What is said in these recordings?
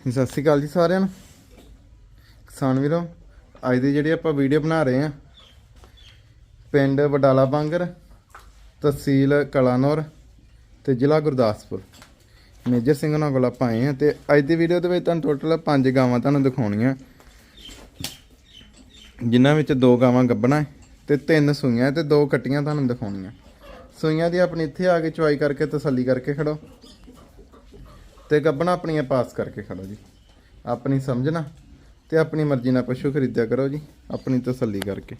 ਸਤਿ ਸ਼੍ਰੀ ਅਕਾਲ ਜੀ ਸਾਰਿਆਂ ਨੂੰ। ਕਿਸਾਨ ਵੀਰੋ, ਅੱਜ ਦੀ ਜਿਹੜੀ ਆਪਾਂ ਵੀਡੀਓ ਬਣਾ ਰਹੇ ਆ ਪਿੰਡ ਵਡਾਲਾ ਬਾਂਗਰ, ਤਹਿਸੀਲ ਕਲਾਨੌਰ ਤੇ ਜ਼ਿਲ੍ਹਾ ਗੁਰਦਾਸਪੁਰ। ਮੇਜਰ ਸਿੰਘ ਨਾਲ ਕੋਲ ਆਪਾਂ ਆਏ ਆ ਤੇ ਅੱਜ ਦੀ ਵੀਡੀਓ ਦੇ ਵਿੱਚ ਤੁਹਾਨੂੰ ਟੋਟਲ ਪੰਜ ਗਾਵਾਂ ਤੁਹਾਨੂੰ ਦਿਖਾਉਣੀਆਂ। ਜਿਨ੍ਹਾਂ ਵਿੱਚ ਦੋ ਗਾਵਾਂ ਗੱਬਣਾ ਤੇ ਤਿੰਨ ਸੂਈਆਂ ਤੇ ਦੋ ਕੱਟੀਆਂ ਤੁਹਾਨੂੰ ਦਿਖਾਉਣੀਆਂ। ਸੂਈਆਂ ਦੀ ਆਪਣੀ ਇੱਥੇ ਆ ਕੇ ਚੁਆਈ ਕਰਕੇ ਤਸੱਲੀ ਕਰਕੇ ਖੜੋ। ਤੇ ਗੱਬਣਾ ਆਪਣੀਆਂ ਪਾਸ ਕਰਕੇ ਖੜੋ ਜੀ। ਆਪਣੀ ਸਮਝਣਾ ਤੇ ਆਪਣੀ ਮਰਜ਼ੀ ਨਾਲ ਪਸ਼ੂ ਖਰੀਦਿਆ ਕਰੋ ਜੀ ਆਪਣੀ ਤਸੱਲੀ ਕਰਕੇ।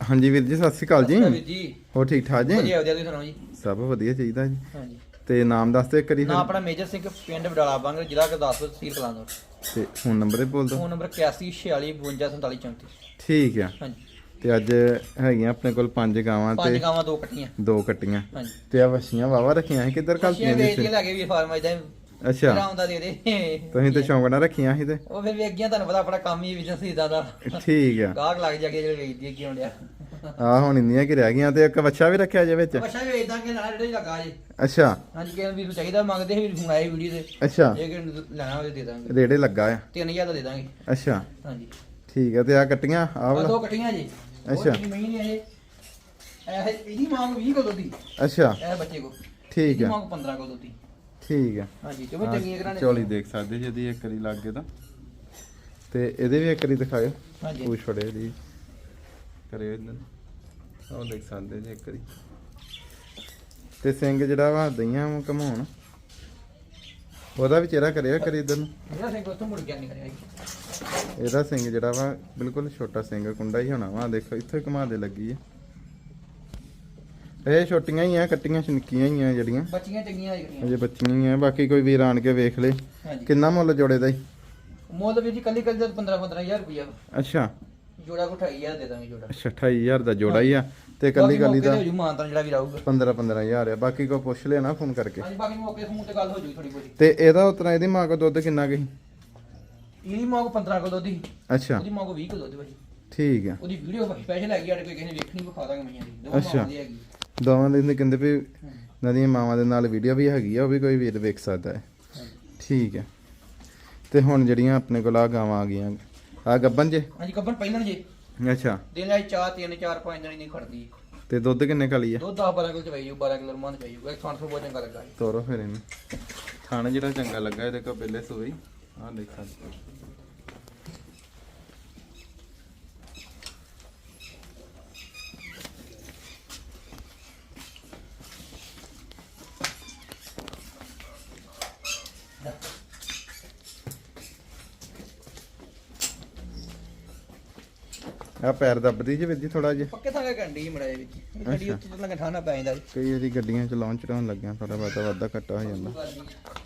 ਹਾਂਜੀ ਵੀਰ ਜੀ ਸਤਿ ਸ਼੍ਰੀ ਅਕਾਲ ਜੀ। ਹੋ ਠੀਕ ਠਾਕ ਜੀ? ਵਧੀਆ ਵਧੀਆ ਤੁਸੀਂ ਸੁਣਾਓ ਜੀ? ਸਭ ਵਧੀਆ ਚਾਹੀਦਾ ਜੀ। ਹਾਂਜੀ। ਤੇ ਨਾਮ ਦੱਸ ਦਿਓ ਇੱਕ ਵਾਰੀ ਨਾ ਆਪਣਾ ਮੇਜਰ ਸਿੰਘ ਪਿੰਡ ਵਡਾਲਾ ਬੰਗ ਜ਼ਿਲ੍ਹਾ ਗੁਰਦਾਸਪੁਰ ਤਹਿਸੀਲ ਕਲਾਨੌਰ ਤੇ ਫੋਨ ਨੰਬਰ ਹੀ ਬੋਲ ਦਿਓ। ਫੋਨ ਨੰਬਰ 8146 52 47 34 ਠੀਕ ਆ। ਹਾਂਜੀ। ਤੇ ਅੱਜ ਹੈਗੀਆਂ ਆਪਣੇ ਕੋਲ ਪੰਜ ਗਾਵਾਂ ਪੰਜ ਤੇ ਗਾਵਾਂ ਦੋ ਕੱਟੀਆਂ। ਦੋ ਕੱਟੀਆਂ। ਹਾਂਜੀ। ਤੇ ਆ ਵਛੀਆਂ ਵਾਵਾ ਰੱਖੀਆਂ ਸੀ ਕਿੱਧਰ ਕੱਚੀਆਂ ਘਲਤੀਆਂ ਵੇਚ ਕੇ ਜੀ ਲੈ ਕੇ ਵੀ ਫਾਰਮ ਅਜਦਾ ਅੱਛਾ। ਆਉਂਦਾ ਦੇ ਦੇ। ਤੁਸੀਂ ਤੇ ਸ਼ੌਂਕ ਨਾਲ ਰੱਖੀਆਂ ਸੀ ਤੇ? ਉਹ ਫਿਰ ਵੇਖ ਗਿਆ ਤੁਹਾਨੂੰ ਪਤਾ ਆਪਣਾ ਕੰਮ ਹੀ ਬਿਜ਼ਨਸ ਹੀ ਦਾ। ਠੀਕ ਆ। ਗਾਹਕ ਲੱਗ ਜਾ ਕੇ ਜਿਹੜੇ ਵੇਚਦੀ ਕੀ ਹੁੰਦਿਆ ਆ। ਹੁਣ ਇੰਨੀਆਂ ਕਿ ਰਹਿ ਗਈਆਂ ਤੇ ਇੱਕ ਵੱਛਾ ਵੀ ਰੱਖਿਆ ਜੇ ਵਿੱਚ? ਅੱਛਾ ਵੀ ਵੇਚਦਾ ਕਿ ਨਾਲ ਜਿਹੜੇ ਲੱਗਾ ਜੀ। ਅੱਛਾ। ਹਾਂਜੀ ਕਿਸੇ ਵੀਰ ਚਾਹੀਦਾ ਮੰਗਦੇ ਸੀ ਵੀਰ ਆਏ ਵੀਡੀਓ ਤੇ। ਅੱਛਾ। ਜੇ ਕਿ ਲੈਣਾ ਹੋਵੇ ਦੇ ਦਾਂਗੇ। ਰੇੜੇ ਲੱਗਾ ਆ। 3000 ਦਾ ਦੇ ਦਾਂਗੇ। ਅੱਛਾ। ਹਾਂਜੀ। ਠੀਕ ਆ ਤੇ ਆ ਕੱਟੀਆਂ ਆ ਆਹ ਵਾਲਾ? ਦੋ ਕੱਟੀਆਂ ਜੀ। ਅੱਛਾ। ਮਹੀਨੇ ਇਹ ਇਹ ਇਹਦੀ ਮੰਗ 20 ਕਿਲੋ ਦੀ। ਅੱਛਾ। ਇਹ ਬੱਚੇ ਕੋ ਠੀਕ ਇਹਦੀ ਆ ਮੰਗ 15 ਕਿਲੋ ਦੀ। ਠੀਕ ਆ ਹਾਂਜੀ ਉਹ ਚੰਗੀਆਂ ਕਰਾਣੇ ਚੋਲੀ ਦੇਖ। ਸਕਦੇ ਜੀ ਇਹਦੀ ਇੱਕ ਵਾਰੀ ਲੱਗੇ ਤਾਂ। ਤੇ ਇਹਦੇ ਵੀ ਇੱਕ ਵਾਰੀ ਦਿਖਾਇਓ। ਹਾਂਜੀ। ਪੂਛ ਫੜੇ ਇਹਦੀ। ਕਰਿਓ ਇਹਨਾਂ ਉਹ ਦੇਖ ਸਕਦੇ ਜੀ ਇੱਕ ਵਾਰੀ। ਤੇ ਸਿੰਘ ਜਿਹੜਾ ਵਾ ਦਈਆਂ ਨੂੰ ਘਮਾਉਣ। ਉਹਦਾ ਵੀ ਚਿਹਰਾ ਕਰਿਆ ਕਰੀ ਇਧਰ ਨੂੰ। ਮੇਰਾ ਸਿੰਘ ਉੱਥੋਂ ਮੁੜ ਗਿਆ ਨਹੀਂ ਕਰਿਆ ਜੀ। ਇਹਦਾ ਸਿੰਘ ਜਿਹੜਾ ਵਾ ਬਿਲਕੁਲ ਛੋਟਾ ਸਿੰਘ ਕੁੰਡਾ ਹੀ ਹੋਣਾ ਵਾ। ਦੇਖੋ ਇੱਥੇ ਹੀ ਘੁਮਾ ਦੇ ਲੱਗੀ ਆ। ਇਹ ਛੋਟੀਆਂ ਹੀ ਆ ਕੱਟੀਆਂ ਛਨਕੀਆਂ ਹੀ ਆ ਜਿਹੜੀਆਂ। ਬੱਚੀਆਂ ਚੰਗੀਆਂ ਕਰੀਆਂ ਅਜੇ ਬੱਚੀਆਂ ਹੀ ਆ। ਬਾਕੀ ਕੋਈ ਵੀਰ ਆਣ ਕੇ ਵੇਖ ਲੇ। ਹਾਂਜੀ। ਕਿੰਨਾ ਮੁੱਲ ਜੋੜੇ ਦਾ ਜੀ? ਮੁੱਲ ਵੀ ਜੀ ਕੱਲੀ ਕੱਲੀ ਦਾ 15 15000 ਰੁਪਇਆ ਅੱਛਾ। ਜੋੜਾ ਕੋ 28000 ਦੇ ਦਾਂਗੇ ਜੋੜਾ। ਅੱਛਾ 28000 ਦਾ ਜੋੜਾ ਹੀ ਆ। ਤੇ ਕੱਲੀ ਕੱਲੀ ਦਾ ਹੋ ਜੂ ਮਾਨਤਾਂ ਜਿਹੜਾ ਵੀ ਰਹੂਗਾ 15 15000 ਆ। ਬਾਕੀ ਕੋ ਪੁੱਛ ਲੈਣਾ ਫੋਨ ਕਰਕੇ। ਹਾਂਜੀ ਬਾਕੀ ਮੌਕੇ ਫੋਨ ਤੇ ਗੱਲ ਹੋ ਜੂ ਥੋੜੀ ਬਹੁਤੀ। ਤੇ ਇਹਦਾ ਉਤਰਾ ਇਹਦੀ ਮਾਂ ਕੋ ਦੁੱਧ ਕਿੰਨਾ ਗਈ ਇਹਦੀ ਮੰਗ 15 ਕਿਲੋ ਦੀ ਅੱਛਾ। ਉਹਦੀ ਮੰਗ 20 ਕਿਲੋ ਦੀ ਭਾਜੀ। ਠੀਕ ਆ। ਉਹਦੀ ਵੀਡੀਓ ਸਪੈਸ਼ਲ ਹੈਗੀ ਸਾਡੇ ਕੋਈ ਕਿਸੇ ਨੇ ਵੇਖਣੀ ਵਿਖਾ ਦਾਂਗੇ ਮਈਆਂ ਦੀ। ਅੱਛਾ। ਮਾਵਾਂ ਦੀ ਹੈਗੀ। ਦੋਵਾਂ ਦੇ ਕਹਿੰਦੇ ਵੀ। ਇਹਨਾਂ ਦੀਆਂ ਮਾਵਾਂ ਦੇ ਨਾਲ ਵੀਡੀਓ ਵੀ ਹੈਗੀ ਆ ਉਹ ਵੀ ਕੋਈ ਵੀਰ ਵੇਖ ਸਕਦਾ ਹੈ। ਹਾਂਜੀ। ਠੀਕ ਹੈ ਤੇ ਹੁਣ ਜਿਹੜੀਆਂ ਆਪਣੇ ਕੋਲ ਆ ਗਾਵਾਂ ਆ ਗਈਆਂ ਆ ਗੱਬਨ ਜੇ? ਹਾਂਜੀ ਕੱਪਣ ਪਹਿਲਾਂ ਜੇ। ਅੱਛਾ। ਦਿਨ ਲਈ ਚਾਹ ਤਿੰਨ ਚਾਰ ਪੰਜ ਦਿਨ ਨਹੀਂ ਖੜਦੀ। ਤੇ ਦੁੱਧ ਕਿੰਨੇ ਕਲੀ ਆ? ਦੁੱਧ 10 12 ਕਿਲੋ ਜੂ 12 ਕਿਲੋ ਰਮਾਨ ਚਵਾਈ ਜੂ। ਇੱਕ ਖਾਣ ਤੋਂ ਬਹੁਤ ਚੰਗਾ ਲੱਗਾ ਜੀ। ਤੋਰੋ ਫਿਰ ਇਹਨੂੰ। ਥਾਣਾ ਜਿਹੜਾ ਚੰਗਾ ਲੱਗਾ ਇਹਦੇ ਕੋ ਪਹਿਲੇ ਸੋਈ ਆ ਦੇਖ ਆ ਪੈਰ ਦੱਬਦੀ ਜੇ ਵਿੱਦੀ ਥੋੜਾ ਜਿਹਾ। ਪੱਕੇ ਥਾਂ ਕੰਡੀ ਮੜਾਏ ਵਿੱਚ। ਇਹ ਗੱਡੀ ਉੱਤੇ ਠਾਣਾ ਪੈ ਜਾਂਦਾ ਜੀ। ਕਈ ਵਾਰੀ ਗੱਡੀਆਂ ਚਲਾਉਣ ਚੜਾਉਣ ਲੱਗਿਆ ਥੋੜਾ ਬਹੁਤਾ ਵਾਧਾ ਘੱਟਾ ਹੋ ਜਾਂਦਾ।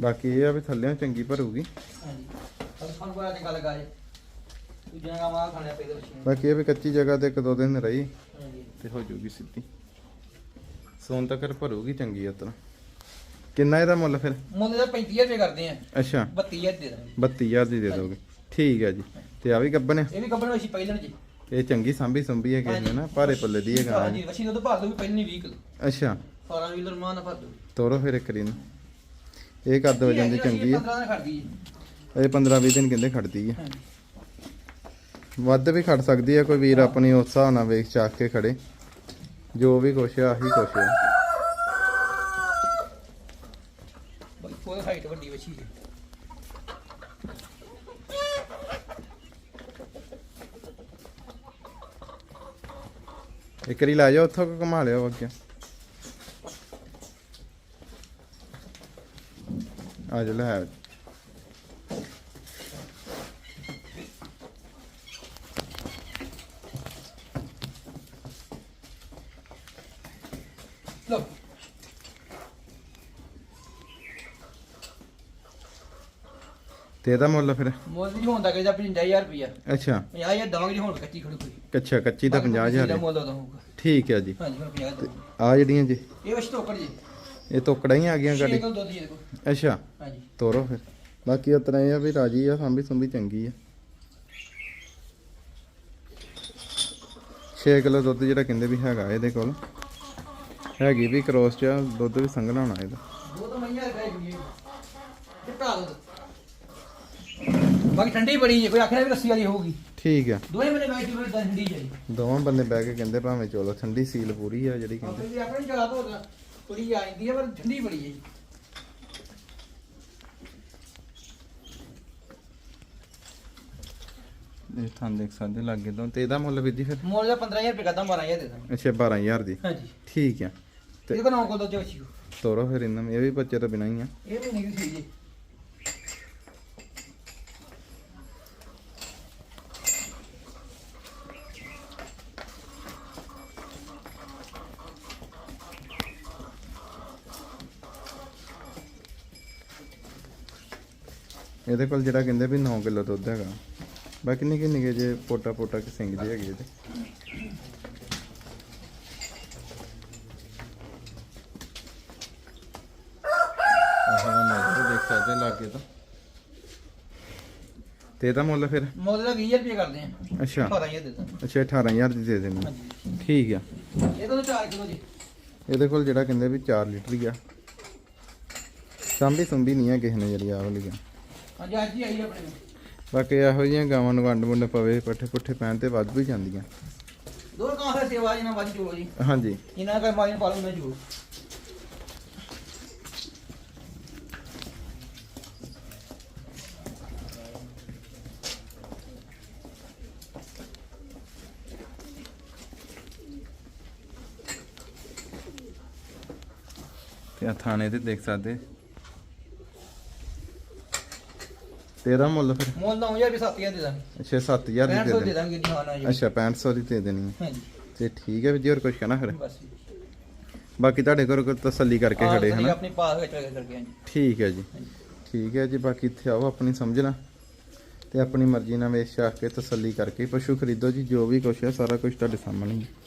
ਬਾਕੀ ਇਹ ਆ ਵੀ ਥੱਲੇ ਚੰਗੀ ਭਰੂਗੀ। ਹਾਂਜੀ। ਪਰ ਸਾਨੂੰ ਦੂਜਿਆਂ ਦਾ ਮਾਲ ਵਿੱਚ ਬਾਕੀ ਇਹ ਵੀ ਕੱਚੀ ਜਗ੍ਹਾ ਤੇ ਇੱਕ ਦੋ ਦਿਨ ਰਹੀ ਹਾਂਜੀ। ਤੇ ਹੋ ਜੂਗੀ ਸਿੱਧੀ। ਸੋਨ ਤੱਕ ਭਰੂਗੀ ਚੰਗੀ ਉਤਰ ਕਿੰਨਾ ਇਹਦਾ ਮੁੱਲ ਫਿਰ? ਮੁੱਲ ਦਾ 35000 ਰੁਪਏ ਕਰਦੇ ਆ। ਅੱਛਾ। 32000 ਦੇ ਦਾਂਗੇ। 32000 ਦੀ ਦੇ ਦੋਗੇ। ਠੀਕ ਹੈ ਜੀ। ਤੇ ਆ ਵੀ ਗੱਬਨ ਆ? ਇਹ ਵੀ ਕੱਪੜੇ ਵਿੱਚ ਪਹਿਲਾਂ ਜੀ। ਇਹ ਚੰਗੀ ਸਾਂਭੀ ਸੰਭੀ ਹੈ ਕਿਸੇ ਨੇ ਭਾਰੇ ਪੱਲੇ ਦੀ ਹੈ ਗਾਂ ਹਾਂਜੀ ਵਸੀ ਦੁੱਧ ਭਰ ਦੋ ਪਹਿਲਾਂ ਨਹੀਂ 20 ਕਿਲੋ। ਅੱਛਾ। 12 ਵੀਲਰ ਮਾਨ ਭਰ ਦੋ ਤੋਰੋ ਫਿਰ ਇੱਕ ਰੀਨ ਇਹ ਵਜਨ ਦੀ ਚੰਗੀ ਹੈ 15 ਦਾ ਖੜਦੀ ਜੀ। ਇਹ 15 20 ਦਿਨ ਕਹਿੰਦੇ ਖੜਦੀ ਹੈ ਵੱਧ ਵੀ ਖੜ ਸਕਦੀ ਹੈ ਕੋਈ ਵੀਰ ਆਪਣੀ ਉਸ ਹਿਸਾਬ ਨਾਲ ਵੇਖ ਚਾਕ ਕੇ ਖੜੇ। ਜੋ ਵੀ ਕੁਛ ਆ ਆਹੀ ਕੁਛ ਆ। ਬਈ ਫੁੱਲ ਹਾਈਟ ਵੱਡੀ ਵਸੀ ਜੀ। ਇੱਕ ਰੀ ਲੈ ਜਾਓ ਉੱਥੋਂ ਕੁ ਘੁਮਾ ਲਿਓ ਅੱਗੇ। ਆ ਜਾ। ਲੋ ਤੇ ਇਹਦਾ ਮੁੱਲ ਫਿਰ। ਮੁੱਲ ਜੀ ਹੁੰਦਾ ਕਿ 55000 ਰੁਪਇਆ ਅੱਛਾ। 50000 ਦਵਾਂਗੇ ਜੀ ਹੁਣ ਕੱਚੀ ਖੜੀ ਕੋਈ। ਕੱਚਾ ਕੱਚੀ ਦਾ 50000 ਦਾ ਹੈ। ਮੁੱਲ ਉਹਦਾ ਹੋਊਗਾ। ਠੀਕ ਹੈ ਜੀ। ਹਾਂਜੀ ਹੁਣ 50 ਦਾ ਆ ਜਿਹੜੀਆਂ ਜੀ। ਇਹ ਵਸ਼ ਤੋਕੜ ਜੀ। ਇਹ ਤੋਕੜਾਂ ਹੀ ਆ ਗਈਆਂ ਗਾੜੀ। ਕਿਲੋ ਦੁੱਧ ਜੀ ਇਹਦੇ ਕੋਲ। ਅੱਛਾ। ਹਾਂਜੀ। ਤੋਰੋ ਫਿਰ। ਬਾਕੀ ਉਤਨਾ ਇਹ ਆ ਵੀ ਰਾਜੀ ਆ ਸਾਂਭੀ ਸੁੰਭੀ ਚੰਗੀ ਆ। 6 ਕਿਲੋ ਦੁੱਧ ਜਿਹੜਾ ਕਹਿੰਦੇ ਵੀ ਹੈਗਾ ਇਹਦੇ ਕੋਲ। ਹੈਗੀ ਵੀ ਕ੍ਰੋਸ ਚ ਆ, ਦੁੱਧ ਵੀ ਸੰਘਣਾ ਹੋਣਾ ਇਹਦਾ। ਦੋ ਤਾਂ ਮਈਆਂ ਗਏ ਜੀ ਚਿੱਟਾ ਦੁੱਧ। ਬਾਕੀ ਠੰਡੀ ਬੜੀ ਜੀ ਕੋਈ ਆਖਿਆ ਵੀ ਰੱਸੀ ਵਾਲੀ ਹੋਊਗੀ। ਠੀਕ ਆ। ਦੋਵੇਂ ਬੰਦੇ ਬੈਠ ਕੇ ਠੰਡੀ ਜਾਈ ਦੋਵਾਂ ਬੰਦੇ ਬਹਿ ਕੇ ਕਹਿੰਦੇ ਭਾਵੇਂ ਚਲੋ ਠੰਡੀ ਸੀਲ ਪੂਰੀ ਆ ਜਿਹੜੀ ਕਹਿੰਦੇ। ਆਪਣੀ ਆਪਣੀ ਜਗ੍ਹਾ ਤੋਂ ਥੋੜੀ ਆ ਜਾਂਦੀ ਹੈ ਪਰ ਠੰਡੀ ਬੜੀ ਹੈ ਜੀ। ਇਹ ਥਾਂ ਦੇਖ ਸਕਦੇ ਲੱਗੇ ਤੋਂ। ਤੇ ਇਹਦਾ ਮੁੱਲ ਵੀਰ ਜੀ ਫਿਰ? ਮੋਲ ਦਾ 15000 ਰੁਪਏ ਕਦਮ 12000 ਦੇ ਦਾਂ ਅੱਛਾ 12000 ਦੀ। ਹਾਂਜੀ। ਠੀਕ ਆ। ਤੇ- ਇਹ ਕੋ ਨਾ ਕੋ ਦੋ ਚੋਚੀ ਤੋਰੋ ਫਿਰ ਇਹਨਾਂ ਨੂੰ ਇਹ ਵੀ ਬੱਚੇ ਤੋਂ ਬਿਨਾਂ ਹੀ ਆ। ਇਹ ਵੀ ਨਹੀਂ ਸੀ ਜੀ। ਇਹਦੇ ਕੋਲ ਜਿਹੜਾ ਕਹਿੰਦੇ ਵੀ 9 ਕਿਲੋ ਦੁੱਧ ਹੈਗਾ ਬਾਕੀ ਨਿੱਕੇ ਨਿੱਕੇ ਜੇ ਪੋਟਾ ਪੋਟਾ ਕਿ ਸਿੰਘ ਜੇ ਹੈਗੇ ਇਹਦੇ? ਆਹ ਨਾ ਦੇਖ ਸਕਦੇ ਲਾਗੇ ਤਾਂ। ਤੇ ਇਹਦਾ ਮੁੱਲ ਫਿਰ? ਮੋਲ ਦਾ 20000 ਰੁਪਏ ਕਰਦੇ ਆ। ਅੱਛਾ। 18000 ਦੇ ਦਾਂ ਅੱਛਾ 18000 ਦੀ ਦੇ ਦੇਣੀ ਠੀਕ ਆ। ਇਹ ਤਾਂ 4 ਕਿਲੋ ਜੀ। ਇਹਦੇ ਕੋਲ ਜਿਹੜਾ ਕਹਿੰਦੇ ਵੀ 4 ਲੀਟਰ ਹੀ ਆ। ਸੰਭੀ ਸੰਭੀ ਨਹੀਂ ਆ ਕਿਸੇ ਨੇ ਜਿਹੜੀ ਆ ਵਾਲੀ ਆ। ਹਾਂਜੀ ਅੱਜ ਹੀ ਆਈ ਆਪਣੇ। ਬਾਕੀ ਇਹੋ ਜਿਹੀਆਂ ਗਾਵਾਂ ਨੂੰ ਵੰਡ ਵੰਡ ਪਵੇ ਪੱਠੇ ਪੁੱਠੇ ਪੈਣ ਤੇ ਵੱਧ ਵੀ ਜਾਂਦੀਆਂ। ਦੋ ਕਾਂ ਹੈ ਸੇਵਾ ਜਿਨਾ ਵੱਜ ਚੋ ਜੀ। ਹਾਂਜੀ। ਇਹਨਾਂ ਦਾ ਮਾਰਨ ਪਾਲੂ ਮੈਂ ਜੂ ਤੇ ਆ ਥਾਣੇ ਤੇ ਦੇਖ ਸਕਦੇ। ਤੇਰਾ ਮੁੱਲ ਫਿਰ। ਮੋਲ ਦਾ 9000 ਰੁਪਏ 7000 ਦੇ ਦਾਂ ਅੱਛਾ 7000 ਦੀ 6500 ਦੇ ਦੇ ਦੇ ਦਾਂਗੇ ਜੀ ਹਾਂ ਨਾ ਜੀ। ਅੱਛਾ 6500 ਦੀ ਦੇ ਦੇਣੀ ਹੈ। ਹਾਂਜੀ। ਤੇ ਠੀਕ ਹੈ ਵੀ ਜੀ ਹੋਰ ਕੁਝ ਕਹਿਣਾ ਫਿਰ? ਬਸ ਜੀ। ਬਾਕੀ ਤੁਹਾਡੇ ਕੋਲ ਕੋਈ ਤਸੱਲੀ ਕਰਕੇ ਖੜੇ ਤੁਸੀਂ ਹਨਾ? ਆਪਣੀ ਪਾਸ ਵਿੱਚ ਕਰਕੇ ਹਾਂਜੀ। ਠੀਕ ਹੈ ਜੀ। ਠੀਕ ਹੈ ਜੀ ਬਾਕੀ ਇੱਥੇ ਆਓ ਆਪਣੀ ਸਮਝਣਾ ਤੇ ਆਪਣੀ ਮਰਜ਼ੀ ਨਾਲ ਵੇਚ ਚਾਖ ਕੇ ਤਸੱਲੀ ਕਰਕੇ ਪਸ਼ੂ ਖਰੀਦੋ ਜੀ ਜੋ ਵੀ ਕੁਛ ਹੈ ਸਾਰਾ ਕੁਝ ਤੁਹਾਡੇ ਸਾਹਮਣੇ ਹੀ ਹੈ।